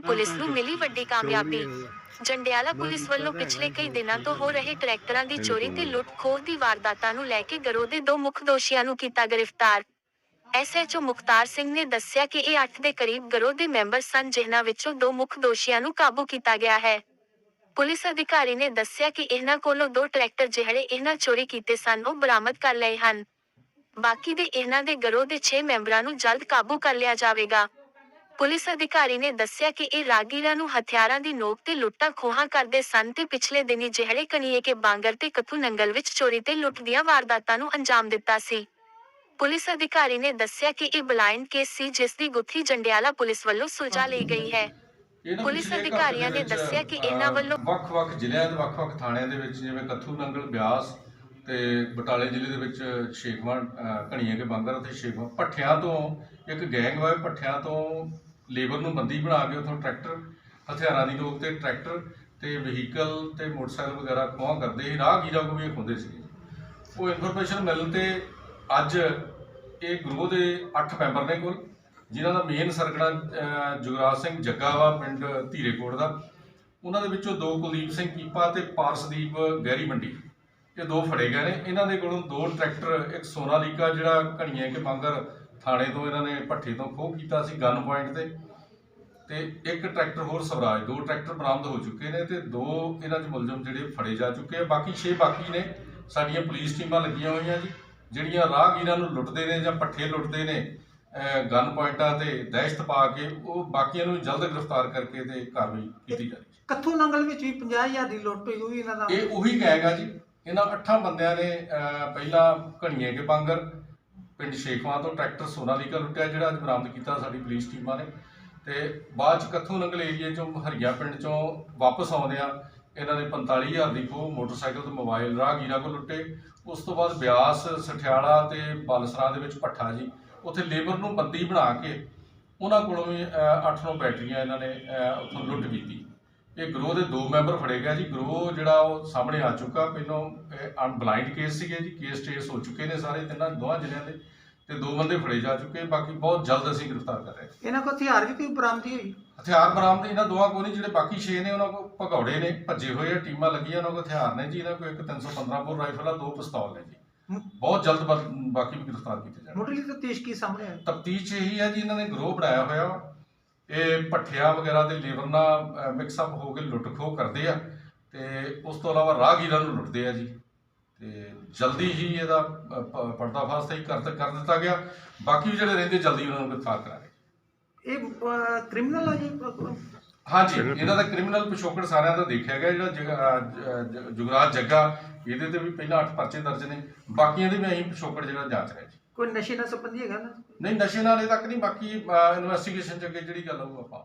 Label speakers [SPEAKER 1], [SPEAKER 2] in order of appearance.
[SPEAKER 1] Police ਨੂੰ ਮਿਲੀ ਵੱਡੀ ਕਾਮਯਾਬੀ। ਜੰਡਿਆਲਾ ਪੁਲਿਸ ਵੱਲੋਂ ਪਿਛਲੇ ਕਈ ਦਿਨਾਂ ਤੋਂ ਹੋ ਰਹੇ ਟਰੈਕਟਰਾਂ ਦੀ ਚੋਰੀ ਤੇ ਲੁੱਟ-ਖੋਹ ਦੀ ਵਾਰਦਾਤਾਂ ਨੂੰ ਲੈ ਕੇ ਗਰੋਹ ਦੇ ਦੋ ਮੁੱਖ ਦੋਸ਼ੀਆਂ ਨੂੰ ਕੀਤਾ ਗ੍ਰਿਫਤਾਰ। ਐਸਐਚਓ ਮੁਖਤਾਰ ਸਿੰਘ ਨੇ ਦੱਸਿਆ ਕਿ ਇਹ 8 ਦੇ ਕਰੀਬ ਗਰੋਹ ਦੇ ਮੈਂਬਰ ਸਨ ਜਿਨ੍ਹਾਂ ਵਿੱਚੋਂ ਦੋ ਮੁੱਖ ਦੋਸ਼ੀਆਂ ਨੂੰ ਕਾਬੂ ਕੀਤਾ ਗਿਆ ਹੈ। ਪੁਲਿਸ ਅਧਿਕਾਰੀ ਨੇ ਦੱਸਿਆ ਕਿ ਇਹਨਾਂ ਕੋਲੋਂ ਦੋ ਟਰੈਕਟਰ ਜਿਹੜੇ ਇਹਨਾਂ ਚੋਰੀ ਕੀਤੇ ਸਨ ਉਹ ਬਰਾਮਦ ਕਰ ਲਏ ਹਨ। ਬਾਕੀ ਦੇ ਇਹਨਾਂ ਦੇ ਗਰੋਹ ਦੇ 6 ਮੈਂਬਰਾਂ ਨੂੰ ਜਲਦ ਕਾਬੂ ਕਰ ਲਿਆ ਜਾਵੇਗਾ। ਪੁਲਿਸ ਅਧਿਕਾਰੀ ਨੇ ਦੱਸਿਆ ਕਿ ਇਹ ਰਾਗੀਰਾਂ ਨੂੰ ਹਥਿਆਰਾਂ ਦੀ ਨੋਕ ਤੇ ਲੁੱਟਾਂ ਖੋਹਾਂ ਕਰਦੇ ਸਨ ਤੇ ਪਿਛਲੇ ਦਿਨੀ ਜਿਹੜੇ ਕਨੀਏ ਕੇ ਬਾਂਗਰ ਤੇ ਕਥੂ ਨੰਗਲ ਵਿੱਚ ਚੋਰੀ ਤੇ ਲੁੱਟ ਦੀਆਂ ਵਾਰਦਾਤਾਂ ਨੂੰ ਅੰਜਾਮ ਦਿੱਤਾ ਸੀ। ਪੁਲਿਸ ਅਧਿਕਾਰੀ ਨੇ ਦੱਸਿਆ ਕਿ ਇਹ ਬਲਾਈਂਡ ਕੇਸ ਸੀ ਜਿਸ ਦੀ ਗੁੱਥੀ ਜੰਡਿਆਲਾ ਪੁਲਿਸ ਵੱਲੋਂ ਸੁਲਝਾ ਲਈ ਗਈ ਹੈ। ਪੁਲਿਸ ਅਧਿਕਾਰੀਆਂ ਨੇ ਦੱਸਿਆ ਕਿ ਇਹਨਾਂ ਵੱਲੋਂ-
[SPEAKER 2] ਵੱਖ-ਵੱਖ ਜ਼ਿਲ੍ਹਿਆਂ ਦੇ ਵੱਖ-ਵੱਖ ਥਾਣਿਆਂ ਦੇ ਵਿੱਚ ਜਿਵੇਂ ਕੱਥੂ ਨੰਗਲ ਬਿਆਸ ਤੇ ਬਟਾਲੇ ਜ਼ਿਲ੍ਹੇ ਦੇ ਵਿੱਚ ਸ਼ੇਖਵਾਂ ਘਣੀਆਂ ਕੇ ਬਾਂਗਰ ਅਤੇ ਸ਼ੇਖਵਾਂ ਭੱਠਿਆਂ ਤੋਂ ਇੱਕ ਗੈਂਗ ਵਾਏ ਭੱਠਿਆਂ ਤੋਂ ਲੇਬਰ ਨੂੰ ਬੰਦੀ ਬਣਾ ਕੇ ਉੱਥੋਂ ਟਰੈਕਟਰ ਹਥਿਆਰਾਂ ਦੀ ਨੋਕ ਤੇ ਟਰੈਕਟਰ ਤੇ ਵਹੀਕਲ ਤੇ ਮੋਟਰਸਾਈਕਲ ਵਗੈਰਾ ਖੋਹਾਂ ਕਰਦੇ ਸੀ ਰਾਹਗੀਰਾਂ ਕੋ ਵੀ ਇਹ ਖੁੰਦੇ ਸੀ ਉਹ ਇਨਫੋਰਮੇਸ਼ਨ ਮਿਲਣ ਤੇ ਅੱਜ ਇਹ ਗਰੋਹ ਦੇ 8 ਮੈਂਬਰ ਨੇ ਕੋਲ ਜਿਨ੍ਹਾਂ ਦਾ ਮੇਨ ਸਰਗਣਾ ਅਹ, ਜੁਗਰਾਜ ਸਿੰਘ ਜੱਗਾ ਵਾ ਪਿੰਡ ਧੀਰੇਕੋਟ ਦਾ ਉਹਨਾਂ ਦੇ ਵਿੱਚੋਂ ਦੋ ਕੁਲਦੀਪ ਸਿੰਘ ਕੀਪਾ ਤੇ ਪਾਰਸਦੀਪ ਗਹਿਰੀ ਮੰਡੀ। ਇਹ ਦੋ ਫੜੇ ਗਏ ਨੇ। ਇਹਨਾਂ ਦੇ ਕੋਲੋਂ ਦੋ ਟਰੈਕਟਰ ਇੱਕ ਸੋਨਾਲੀਕਾ ਜਿਹੜਾ ਘਣੀਆਂ ਕੇ ਬਾਂਗਰ ਥਾਣੇ ਤੋਂ ਇਹਨਾਂ ਨੇ ਭੱਠੇ ਤੋਂ ਖੋਹ ਕੀਤਾ ਸੀ ਗਨ ਪੁਆਇੰਟ ਤੇ। ਤੇ ਇੱਕ ਟਰੈਕਟਰ ਹੋਰ ਸਵਰਾਜ ਦੋ ਟਰੈਕਟਰ ਬਰਾਮਦ ਹੋ ਚੁੱਕੇ ਨੇ ਤੇ ਦੋ ਇਹਨਾਂ 'ਚ ਮੁਲਜ਼ਮ ਜਿਹੜੇ ਫੜੇ ਜਾ ਚੁੱਕੇ ਆ। ਬਾਕੀ 6 ਬਾਕੀ ਨੇ। ਸਾਡੀਆਂ ਪੁਲਿਸ ਟੀਮਾਂ ਲੱਗੀਆਂ ਹੋਈਆਂ ਜੀ ਜਿਹੜੀਆਂ ਰਾਹਗੀਰਾਂ ਨੂੰ ਲੁੱਟਦੇ ਨੇ ਜਾਂ ਪੱਠੇ ਲੁੱਟਦੇ ਨੇ ਗਨ ਪੁਆਇੰਟਾਂ ਤੇ ਦਹਿਸ਼ਤ ਪਾ ਕੇ ਉਹ ਬਾਕੀਆਂ ਨੂੰ ਜਲਦ ਗ੍ਰਿਫਤਾਰ ਕਰਕੇ ਤੇ ਕਾਰਵਾਈ ਕੀਤੀ ਜਾਵੇ
[SPEAKER 3] ਕੱਥੂ ਨੰਗਲ ਵਿੱਚ ਵੀ 50000 ਦੀ ਲੁੱਟ ਹੋਈ ਉਹ ਵੀ ਇਹਨਾਂ ਦਾ
[SPEAKER 2] ਇਹ ਉਹੀ ਆ ਜੀ। ਇਹਨਾਂ ਅੱਠਾਂ ਬੰਦਿਆਂ ਨੇ ਪਹਿਲਾਂ ਘਣੀਏ ਕੇ ਬਾਂਗਰ ਪਿੰਡ ਸ਼ੇਖਵਾਂ ਤੋਂ ਟਰੈਕਟਰ ਸੋਨਾਲੀਕਾ ਲੁੱਟਿਆ ਜਿਹੜਾ ਅੱਜ ਬਰਾਮਦ ਕੀਤਾ ਸਾਡੀ ਪੁਲਿਸ ਟੀਮਾਂ ਨੇ। ਤੇ ਬਾਅਦ ਚ ਕੱਥੂ ਨੰਗਲ ਏਰੀਏ ਚੋਂ ਹਰੀਆ ਪਿੰਡ ਚੋਂ ਵਾਪਸ ਆਉਂਦਿਆਂ ਇਹਨਾਂ ਨੇ 45000 ਦੀ ਖੋਹ ਮੋਟਰਸਾਈਕਲ ਤੇ ਮੋਬਾਈਲ ਰਾਹਗੀਰਾਂ ਕੋਲ ਲੁੱਟੇ। ਉਸ ਤੋਂ ਬਾਅਦ ਬਿਆਸ, ਸਠਿਆਲਾ ਤੇ ਬਲਸਰਾ ਦੇ ਵਿੱਚ ਪੱਠਾ ਜੀ। ਉੱਥੇ ਲੇਬਰ ਨੂੰ ਬੰਦੀ ਬਣਾ ਕੇ ਉਹਨਾਂ ਕੋਲੋਂ ਵੀ 8-9 ਬੈਟਰੀਆਂ ਇਹਨਾਂ ਨੇ ਉੱਥੋਂ ਲੁੱਟ ਕੀਤੀ। ਇਹ ਗਰੋਹ ਦੇ ਦੋ ਮੈਂਬਰ ਫੜੇ ਗਏ ਜੀ। ਗਰੋਹ ਜਿਹੜਾ ਉਹ ਸਾਹਮਣੇ ਆ ਚੁੱਕਾ। ਪਹਿਲਾਂ ਅਨਬਲਾਈਂਡ ਕੇਸ ਸੀਗੇ ਜੀ। ਕੇਸ ਟ੍ਰੇਸ ਹੋ ਚੁੱਕੇ ਨੇ ਸਾਰੇ ਤਿੰਨਾਂ ਦੋਹਾਂ ਜ਼ਿਲ੍ਹਿਆਂ ਦੇ। ਤੇ ਦੋ ਬੰਦੇ ਫੜੇ ਜਾ ਚੁੱਕੇ ਬਾਕੀ ਬਹੁਤ ਜਲਦ ਅਸੀਂ ਗ੍ਰਿਫਤਾਰ ਕਰ ਰਹੇ ਹਾਂ
[SPEAKER 3] ਇਹਨਾਂ ਕੋਲ ਹਥਿਆਰ ਵੀ ਕੋਈ ਬਰਾਮਦੀ ਹੋਈ?
[SPEAKER 2] ਹਥਿਆਰ ਬਰਾਮਦ ਇਹਨਾਂ ਦੋਵਾਂ ਕੋਲ ਨਹੀਂ ਜਿਹੜੇ ਬਾਕੀ 6 ਨੇ ਉਹਨਾਂ ਕੋਲ ਭਗੌੜੇ ਨੇ ਭੱਜੇ ਹੋਏ ਆ ਟੀਮਾਂ ਲੱਗੀਆਂ ਉਹਨਾਂ ਕੋਲ ਹਥਿਆਰ ਨੇ ਜੀ ਇਹਨਾਂ ਕੋਲ ਇੱਕ 315 ਬੋਰ ਰਾਈਫਲ ਆ ਦੋ ਪਿਸਤੌਲ ਨੇ ਜੀ। ਬਹੁਤ ਜਲਦ ਬਾ- ਬਾਕੀ ਵੀ ਗ੍ਰਿਫਤਾਰ ਕੀਤੇ ਜਾਣਗੇ।
[SPEAKER 3] ਮੁੱਢਲੀ ਤਫਤੀਸ਼ ਕੀ ਸਾਹਮਣੇ ਆਈ?
[SPEAKER 2] ਤਫਤੀਸ਼ ਇਹੀ ਹੈ ਜੀ ਇਹਨਾਂ ਨੇ ਗਰੋਹ ਬਣਾਇਆ ਹੋਇਆ ਵਾ। ਇਹ ਭੱਠਿਆਂ ਵਗੈਰਾ ਦੇ ਲੇਬਰ ਨਾਲ ਮਿਕਸ ਅਪ ਹੋ ਕੇ ਲੁੱਟ ਖੋਹ ਕਰਦੇ ਆ ਤੇ ਉਸ ਤੋਂ ਇਲਾਵਾ ਰਾਹਗੀਰਾਂ ਨੂੰ ਲੁੱਟਦੇ ਆ ਜੀ। ਤੇ ਜਲਦੀ ਹੀ ਇਹਦਾ ਪਰਦਾਫਾਸ਼ ਸਹੀ ਕਰ ਕਰ ਦਿੱਤਾ ਗਿਆ। ਬਾਕੀ ਵੀ ਜਿਹੜੇ ਰਹਿੰਦੇ ਜਲਦੀ ਉਹਨਾਂ ਨੂੰ ਗ੍ਰਿਫਤਾਰ ਕਰਾਂਗੇ
[SPEAKER 3] ਇਹ ਕ੍ਰਿਮੀਨਲ ਆ ਜੀ?
[SPEAKER 2] ਹਾਂਜੀ ਇਹਨਾਂ ਦਾ ਕ੍ਰਿਮੀਨਲ ਪਿਛੋਕੜ ਸਾਰਿਆਂ ਦਾ ਦੇਖਿਆ ਗਿਆ ਜਿਹੜਾ ਜੁਗਰਾਜ ਜੱਗਾ ਇਹਦੇ ਤੇ ਵੀ ਪਹਿਲਾਂ 8 ਪਰਚੇ ਦਰਜ ਨੇ। ਬਾਕੀਆਂ ਦੇ ਵੀ ਅਸੀਂ ਪਿਛੋਕੜ ਜਿਹੜਾ ਜਾਂਚ ਰਹੇ ਜੀ।
[SPEAKER 3] ਕੋਈ ਨਸ਼ੇ ਨਾਲ ਸੰਬੰਧੀ ਹੈਗਾ ਨਾ?
[SPEAKER 2] ਨਹੀਂ ਨਸ਼ੇ ਨਾਲ ਇਹ ਤੱਕ ਨਹੀਂ ਬਾਕੀ ਇਨਵੈਸਟੀਗੇਸ਼ਨ ਚ ਅੱਗੇ ਜਿਹੜੀ ਗੱਲ ਹੋਊ ਆਪਾਂ